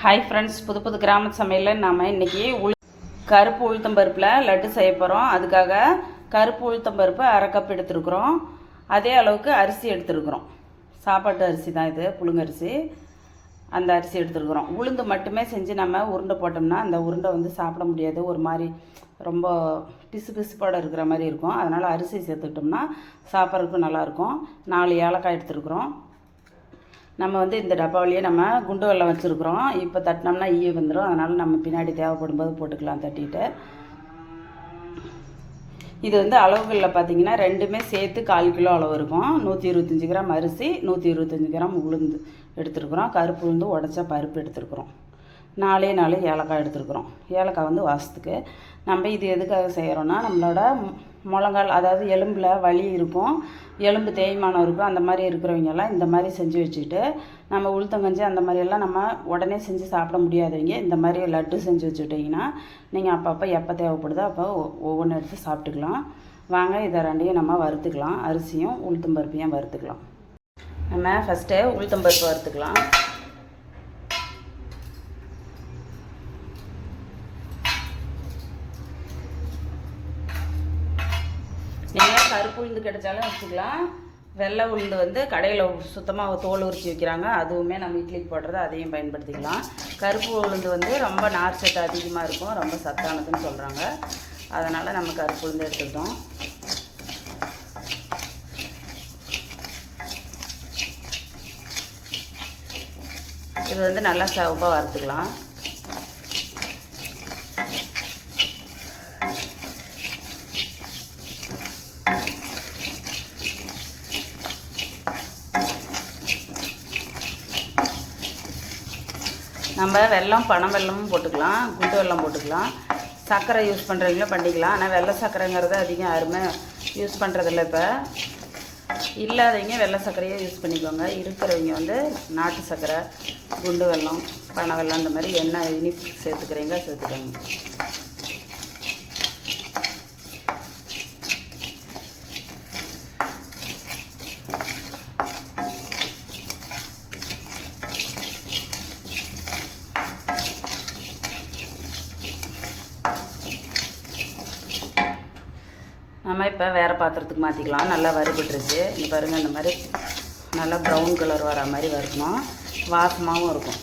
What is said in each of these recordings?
Hi friends புது புது கிராம சமையலில் நாம் இன்றைக்கி உள் கருப்பு உளுத்தம்பருப்பில் லட்டு செய்ய போகிறோம் அதுக்காக கருப்பு உளுத்தம்பருப்பு அரை கப் எடுத்துருக்குறோம். அதே அளவுக்கு அரிசி எடுத்துருக்குறோம். சாப்பாட்டு அரிசி தான் இது புழுங்கரிசி அந்த அரிசி எடுத்துருக்குறோம். உளுந்து மட்டுமே செஞ்சு நம்ம உருண்டை போட்டோம்னா அந்த உருண்டை வந்து சாப்பிட முடியாது. ஒரு மாதிரி ரொம்ப பிசு பிசுப்பாடு இருக்கிற மாதிரி இருக்கும். அதனால் அரிசி சேர்த்துக்கிட்டோம்னா சாப்பிட்றதுக்கு நல்லாயிருக்கும் நாலு ஏலக்காய் எடுத்துருக்குறோம். நம்ம வந்து இந்த டப்பாவிலேயே நம்ம குண்டு வெல்லம் வச்சுருக்குறோம். இப்போ தட்டினோம்னா ஈ வந்துடும் அதனால் நம்ம பின்னாடி தேவைப்படும் போது போட்டுக்கலாம் தட்டிட்டு. இது வந்து அளவுகளில் பார்த்தீங்கன்னா ரெண்டுமே சேர்த்து கால் கிலோ அளவு இருக்கும். நூற்றி இருபத்தஞ்சி கிராம் அரிசி நூற்றி இருபத்தஞ்சி கிராம் உளுந்து எடுத்துருக்குறோம். கருப்பு உளுந்து உடச்ச பருப்பு எடுத்துருக்குறோம். நாலே நாலு ஏலக்காய் எடுத்துருக்குறோம். ஏலக்காய் வந்து வாசத்துக்கு. நம்ம இது எதுக்காக செய்கிறோன்னா நம்மளோட முழங்கால் அதாவது எலும்பில் வலி இருக்கும் எலும்பு தேய்மானம் இருக்கும் அந்த மாதிரி இருக்கிறவங்க எல்லாம் இந்த மாதிரி செஞ்சு வச்சுக்கிட்டு நம்ம உளுத்தங்கஞ்சி அந்த மாதிரியெல்லாம் நம்ம உடனே செஞ்சு சாப்பிட முடியாதவங்க இந்த மாதிரி லட்டு செஞ்சு வச்சுக்கிட்டிங்கன்னா நீங்கள் அப்பப்போ எப்போ தேவைப்படுதோ அப்போ ஒவ்வொன்று எடுத்து சாப்பிட்டுக்கலாம். வாங்க இதை ரெண்டையும் நம்ம வறுத்துக்கலாம். அரிசியும் உளுத்தம்பருப்பையும் வறுத்துக்கலாம். நம்ம ஃபஸ்ட்டு உளுத்தம்பருப்பு வறுத்துக்கலாம் நீங்கள் கருப்பு உளுந்து கிடைச்சாலும் வச்சுக்கலாம். வெள்ளை உளுந்து வந்து கடையில் சுத்தமாக தோல் உரிச்சு வைக்கிறாங்க. அதுவுமே நம்ம இட்லிக்கு போடுறது அதையும் பயன்படுத்திக்கலாம். கருப்பு உளுந்து வந்து ரொம்ப நார் சத்து அதிகமாக இருக்கும். ரொம்ப சத்தானதுன்னு சொல்கிறாங்க அதனால் நம்ம கருப்பு உளுந்து எடுத்துக்கிட்டோம். இது வந்து நல்லா சிவப்பாக வறுத்துக்கலாம். நம்ம வெல்லம் பனம் வெல்லமும் போட்டுக்கலாம் குண்டு வெல்லம் போட்டுக்கலாம். சர்க்கரை யூஸ் பண்ணுறவங்களும் பண்ணிக்கலாம். ஆனால் வெள்ளை சர்க்கரைங்கிறது அதிகம் யாருமே யூஸ் பண்ணுறதில்ல இப்போ. இல்லாதவங்க வெள்ளை சர்க்கரையே யூஸ் பண்ணிக்கோங்க. இருக்கிறவங்க வந்து நாட்டு சர்க்கரை குண்டு வெல்லம் பனை வெல்லம் அந்த மாதிரி என்ன இனிப்பு சேர்த்துக்கிறீங்க சேர்த்துக்கோங்க. நம்ம இப்போ வேறு பாத்திரத்துக்கு மாற்றிக்கலாம் நல்லா வறுபட்டுருச்சு. இங்கே பாருங்கள் இந்த மாதிரி நல்லா ப்ரௌன் கலர் வர மாதிரி வறுக்கணும். வாசமாகவும் இருக்கும்.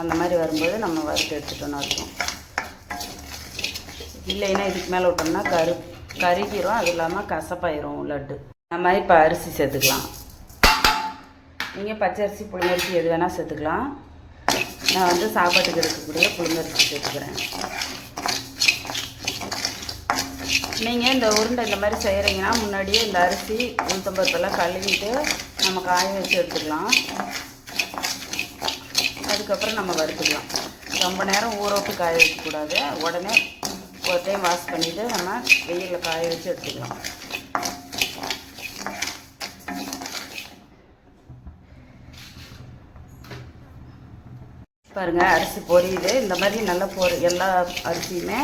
அந்த மாதிரி வரும்போது நம்ம வறுத்து எடுத்துட்டோம்னு இருக்கும் இல்லைன்னா இதுக்கு மேலே விட்டோம்னா கரு கருகிரும். அது இல்லாமல் கசப்பாயிரும் லட்டு. அந்த மாதிரி இப்போ அரிசி சேர்த்துக்கலாம். நீங்கள் பச்சரிசி புழுங்கரிசி எது வேணால் சேர்த்துக்கலாம். நான் வந்து சாப்பாட்டுக்கு இருக்கக்கூடிய புழுங்கரிசி சேர்த்துக்கிறேன். நீங்கள் இந்த உருண்டை இந்த மாதிரி செய்கிறீங்கன்னா முன்னாடியே இந்த அரிசி உளுத்தம்பருப்பெல்லாம் கழுவிட்டு நம்ம காய வச்சு எடுத்துக்கலாம். அதுக்கப்புறம் நம்ம வறுத்துக்கலாம். ரொம்ப நேரம் ஊற விட்டு காய வைக்கக்கூடாது. உடனே ஒரு டைம் வாஷ் பண்ணிவிட்டு நம்ம வெயிலில் காய வச்சு எடுத்துக்கலாம். பாருங்கள் அரிசி பொரியுது. இந்த மாதிரி நல்லா பொரி எல்லா அரிசியுமே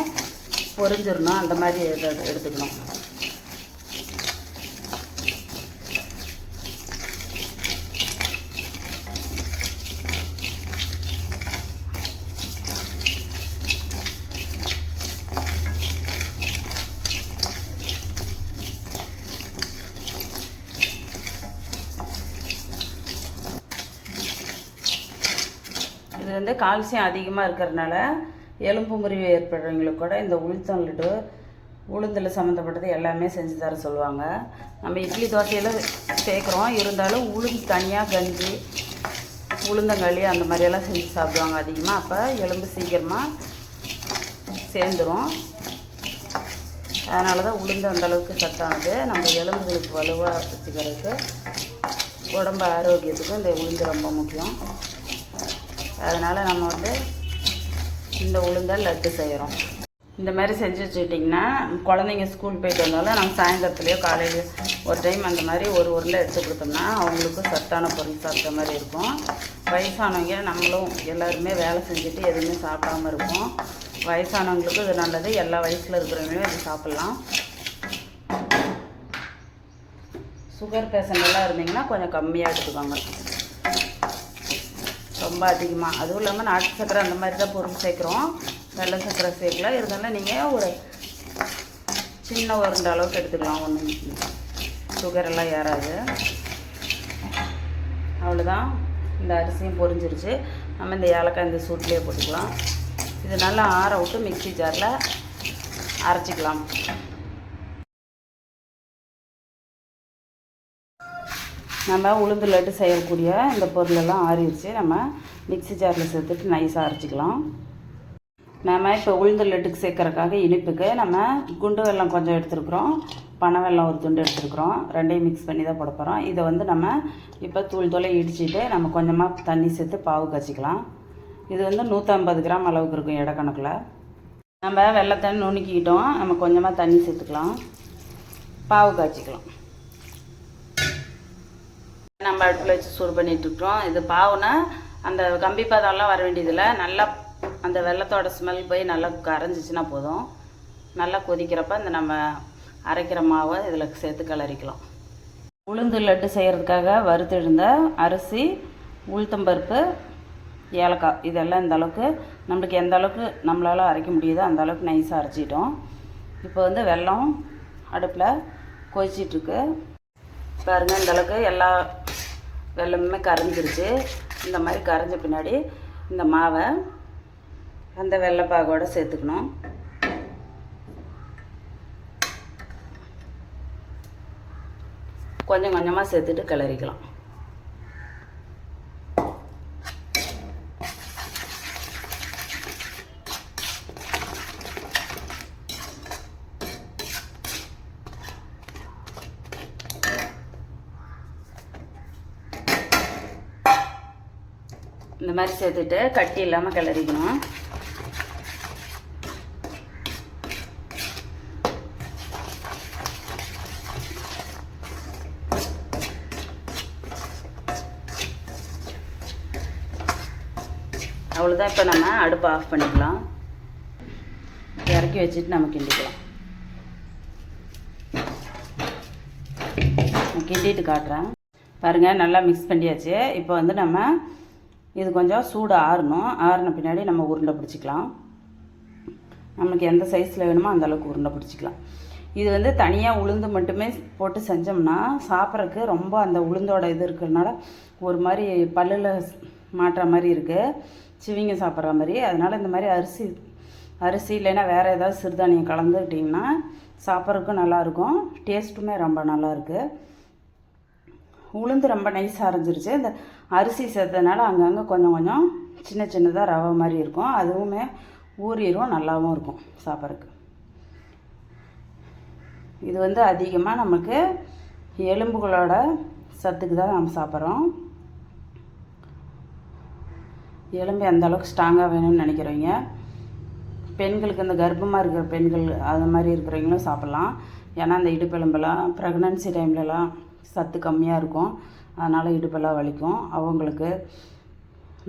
பொரிஞ்சிடணும் அந்த மாதிரி எடுத்துக்கணும். இது வந்து கால்சியம் அதிகமாக இருக்கிறதுனால எலும்பு முறிவு ஏற்படுறவங்களுக்கு கூட இந்த உளுத்தம் லட்டு உளுந்தில் சம்மந்தப்பட்டது எல்லாமே செஞ்சு தர சொல்லுவாங்க. நம்ம இட்லி தோசையில் சேர்க்குறோம். இருந்தாலும் உளுந்து தனியாக கஞ்சி உளுந்தங்களி அந்த மாதிரியெல்லாம் செஞ்சு சாப்பிடுவாங்க அதிகமாக அப்போ எலும்பு சீக்கிரமாக சேர்ந்துடும் அதனால தான் உளுந்து அந்த அளவுக்கு சத்தானது நம்ம எலும்புகளுக்கு வலுவாக வச்சுக்கிறதுக்கு உடம்பு ஆரோக்கியத்துக்கும் இந்த உளுந்து ரொம்ப முக்கியம். அதனால் நம்ம வந்து இந்த உளுந்தை லட்டு செய்கிறோம் இந்த மாதிரி செஞ்சு வச்சுக்கிட்டிங்கன்னா குழந்தைங்க ஸ்கூல் போயிட்டு வந்தாலும் நம்ம சாயந்தரத்துலேயோ காலையிலையோ ஒரு டைம் அந்த மாதிரி ஒரு உருண்டை எடுத்து கொடுத்தோம்னா அவங்களுக்கும் சத்தான பொருள் சாப்பிட்ட மாதிரி இருக்கும். வயசானவங்க நம்மளும் எல்லாருமே வேலை செஞ்சுட்டு எதுவுமே சாப்பிடாம இருப்போம். வயசானவங்களுக்கும் இது நல்லது. எல்லா வயசில் இருக்கிறவங்களும் இது சாப்பிட்லாம். சுகர் பேஷண்ட் எல்லாம் இருந்தீங்கன்னா கொஞ்சம் கம்மியாக எடுத்துக்கோங்க. ரொம்ப அதிகமாக அதுவும் இல்லாமல் நாட்டு சக்கரை அந்த மாதிரி தான் பொருள் சேர்க்குறோம். வெள்ளை சக்கரை சேர்க்கல. இருந்தாலும் நீங்கள் ஒரு சின்ன உருண்ட அளவுக்கு எடுத்துக்கலாம். ஒன்றும் சுகர் எல்லாம் ஏறாது. அவ்வளோதான் இந்த அரிசியும் பொரிஞ்சிருச்சு. நம்ம இந்த ஏலக்காய் இந்த சூட்லேயே போட்டுக்கலாம். இது நல்லா ஆற விட்டு மிக்சி ஜாரில் அரைச்சிக்கலாம். நம்ம உளுந்து லட்டு செய்யக்கூடிய இந்த பொருளெல்லாம் ஆறிடுச்சு. நம்ம மிக்ஸி ஜாரில் சேர்த்துட்டு நைஸாக அரைச்சிக்கலாம். நம்ம இப்போ உளுந்து லட்டுக்கு சேர்க்குறக்காக இனிப்புக்கு நம்ம குண்டு வெல்லம் கொஞ்சம் எடுத்துருக்குறோம். பனை வெல்லம் ஒரு துண்டு எடுத்துருக்குறோம். ரெண்டையும் மிக்ஸ் பண்ணி தான் போட போகிறோம் இதை வந்து நம்ம இப்போ தூள் தூளை இடிச்சிட்டு நம்ம கொஞ்சமாக தண்ணி சேர்த்து பாவு காய்ச்சிக்கலாம். இது வந்து நூற்றம்பது கிராம் அளவுக்கு இருக்கும் இடக்கணக்கில் கணக்கில். நம்ம வெள்ளத்தை நுணுக்கிக்கிட்டோம். நம்ம கொஞ்சமாக தண்ணி சேர்த்துக்கலாம். பாவு காய்ச்சிக்கலாம். நம்ம அடுப்பில் வச்சு சூடு பண்ணிகிட்ருக்குறோம் இது பாவுனா அந்த கம்பி பதம்லாம் வர வேண்டியதில்லை. நல்லா அந்த வெள்ளத்தோட ஸ்மெல் போய் நல்லா கரைஞ்சிச்சின்னா போதும். நல்லா கொதிக்கிறப்ப இந்த நம்ம அரைக்கிற மாவை இதில் சேர்த்து கிளறிக்கலாம். உளுந்து லட்டு செய்கிறதுக்காக வறுத்தெழுந்த அரிசி உளுத்தம்பருப்பு ஏலக்காய் இதெல்லாம் இந்த அளவுக்கு நம்மளுக்கு எந்த அளவுக்கு நம்மளால் அரைக்க முடியுதோ அந்த அளவுக்கு நைஸாக அரைச்சிட்டோம். இப்போ வந்து வெல்லம் அடுப்பில் கொதிச்சிட்ருக்கு பாருங்கள் இந்தளவுக்கு எல்லா வெள்ளமுமே கரைஞ்சிருச்சு. இந்த மாதிரி கரைஞ்ச பின்னாடி இந்த மாவை அந்த வெள்ளைப்பாகோட சேர்த்துக்கணும். கொஞ்சம் கொஞ்சமாக சேர்த்துட்டு கிளறிக்கலாம். இந்த மாதிரி சேர்த்துட்டு கட்டி இல்லாமல் கிளறிக்கணும். அவ்வளோதான் இப்போ நம்ம அடுப்பை ஆஃப் பண்ணிக்கலாம். இறக்கி வச்சுட்டு நம்ம கிண்டிக்கலாம். கிண்டிட்டு காட்டுறேன். பாருங்கள் நல்லா மிக்ஸ் பண்ணியாச்சு. இப்போ வந்து நம்ம இது கொஞ்சம் சூடு ஆறணும். ஆறின பின்னாடி நம்ம உருண்டை பிடிச்சிக்கலாம். நமக்கு எந்த சைஸில் வேணுமோ அந்தளவுக்கு உருண்டை பிடிச்சிக்கலாம். இது வந்து தனியாக உளுந்து மட்டுமே போட்டு செஞ்சோம்னா சாப்பிட்றதுக்கு ரொம்ப அந்த உளுந்தோட இது இருக்கிறதுனால ஒரு மாதிரி பல்லில் மாட்டுற மாதிரி இருக்குது சிவிங்க சாப்பிட்ற மாதிரி. அதனால் இந்த மாதிரி அரிசி அரிசி இல்லைன்னா வேறு ஏதாவது சிறுதானியம் கலந்துக்கிட்டிங்கன்னா சாப்பிட்றதுக்கும் நல்லாயிருக்கும் டேஸ்ட்டுமே ரொம்ப நல்லாயிருக்கு உளுந்து ரொம்ப நைஸ் அரைஞ்சிருச்சு இந்த அரிசி சேர்த்ததுனால அங்கங்கே கொஞ்சம் கொஞ்சம் சின்ன சின்னதாக ரவை மாதிரி இருக்கும். அதுவுமே ஊறிடும் நல்லாவும் இருக்கும் சாப்பிட்றதுக்கு. இது வந்து அதிகமாக நமக்கு எலும்புகளோட சத்துக்கு தான் நம்ம சாப்பிட்றோம். எலும்பு எந்த அளவுக்கு ஸ்ட்ராங்காக வேணும்னு நினைக்கிறவங்க பெண்களுக்கு இந்த கர்ப்பமாக இருக்கிற பெண்கள் அது மாதிரி இருக்கிறவங்களும் சாப்பிட்லாம். ஏன்னா அந்த இடுப்பெலும்பெல்லாம் ப்ரெக்னன்சி டைம்லலாம் சத்து கம்மியாக இருக்கும். அதனால் இடுப்பெல்லாம் வலிக்கும். அவங்களுக்கு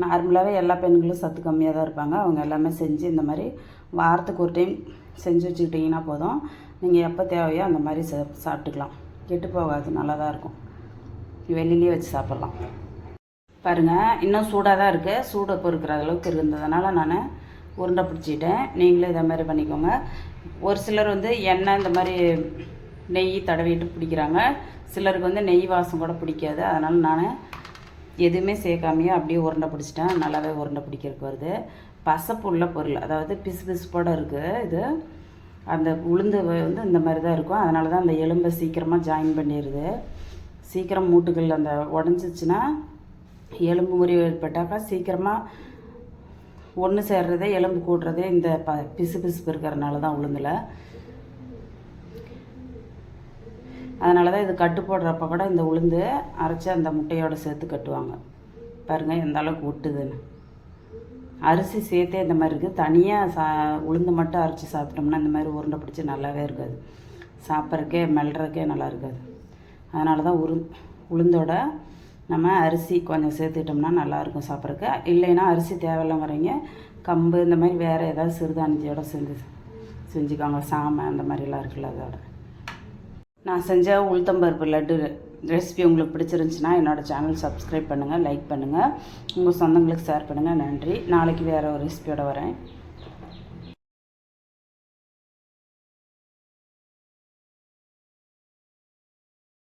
நார்மலாகவே எல்லா பெண்களும் சத்து கம்மியாக தான் இருப்பாங்க. அவங்க எல்லாமே செஞ்சு இந்த மாதிரி வாரத்துக்கு ஒரு டைம் செஞ்சு வச்சுக்கிட்டிங்கன்னா போதும். நீங்கள் எப்போ தேவையோ அந்த மாதிரி சா சாப்பிட்டுக்கலாம். கெட்டு போகாது. நல்லா தான் இருக்கும். வெளியிலே வச்சு சாப்பிட்லாம். பாருங்கள் இன்னும் சூடாக தான் இருக்குது சூடு பொறுக்கிற அளவுக்கு இருந்ததுனால நான் உருண்டை பிடிச்சிட்டேன். நீங்களும் இதை மாதிரி பண்ணிக்கோங்க. ஒரு சிலர் வந்து எண்ணெய் இந்த மாதிரி நெய் தடவிட்டு பிடிக்கிறாங்க. சிலருக்கு வந்து நெய் வாசம் கூட பிடிக்காது. அதனால் நான் எதுவுமே சேர்க்காமையே அப்படியே உருண்டை பிடிச்சிட்டேன். நல்லாவே உருண்டை பிடிக்கிறதுக்கு வருது. பசப்பு உள்ள பொருள். அதாவது பிசு பிசுப்போட இருக்குது இது. அந்த உளுந்து வந்து இந்த மாதிரி தான் இருக்கும். அதனால தான் அந்த எலும்பை சீக்கிரமாக ஜாயின் பண்ணிடுது. சீக்கிரம் மூட்டுகள் அந்த உடஞ்சிச்சின்னா எலும்பு முறிவு ஏற்பட்டாக்கா சீக்கிரமாக ஒன்று சேர்றதே எலும்பு கூட்டுறதே இந்த ப பிசு பிசுப்பு இருக்கிறனால தான் உளுந்தில். அதனால தான் இது கட்டு போடுறப்ப கூட இந்த உளுந்து அரைச்சி அந்த முட்டையோடு சேர்த்து கட்டுவாங்க. பாருங்கள் எந்த அளவுக்கு ஒட்டுதுன்னு. அரிசி சேர்த்தே இந்த மாதிரி இருக்குது. தனியாக சா உளுந்து மட்டும் அரைச்சி சாப்பிட்டோம்னா இந்த மாதிரி உருண்டை பிடிச்சி நல்லாவே இருக்காது. சாப்பிட்றக்கே மெல்றக்கே நல்லா இருக்காது. அதனால தான் உரு உளுந்தோட நம்ம அரிசி கொஞ்சம் சேர்த்துக்கிட்டோம்னா நல்லாயிருக்கும் சாப்பிட்றக்கு இல்லைன்னா அரிசி தேவையில்லாம் வரீங்க கம்பு இந்த மாதிரி வேறு ஏதாவது சிறுதானியத்தோட செஞ்சு செஞ்சுக்கோங்க. சாமை அந்த மாதிரிலாம் இருக்குல்ல அதோட. நான் செஞ்ச உளுத்தம்பருப்பு லட்டு ரெசிபி உங்களுக்கு பிடிச்சிருந்துச்சுன்னா என்னோடய சேனல் சப்ஸ்கிரைப் பண்ணுங்கள் லைக் பண்ணுங்கள் உங்கள் சொந்தங்களுக்கு ஷேர் பண்ணுங்கள் நன்றி. நாளைக்கு வேறு ஒரு ரெசிபியோடு வரேன்.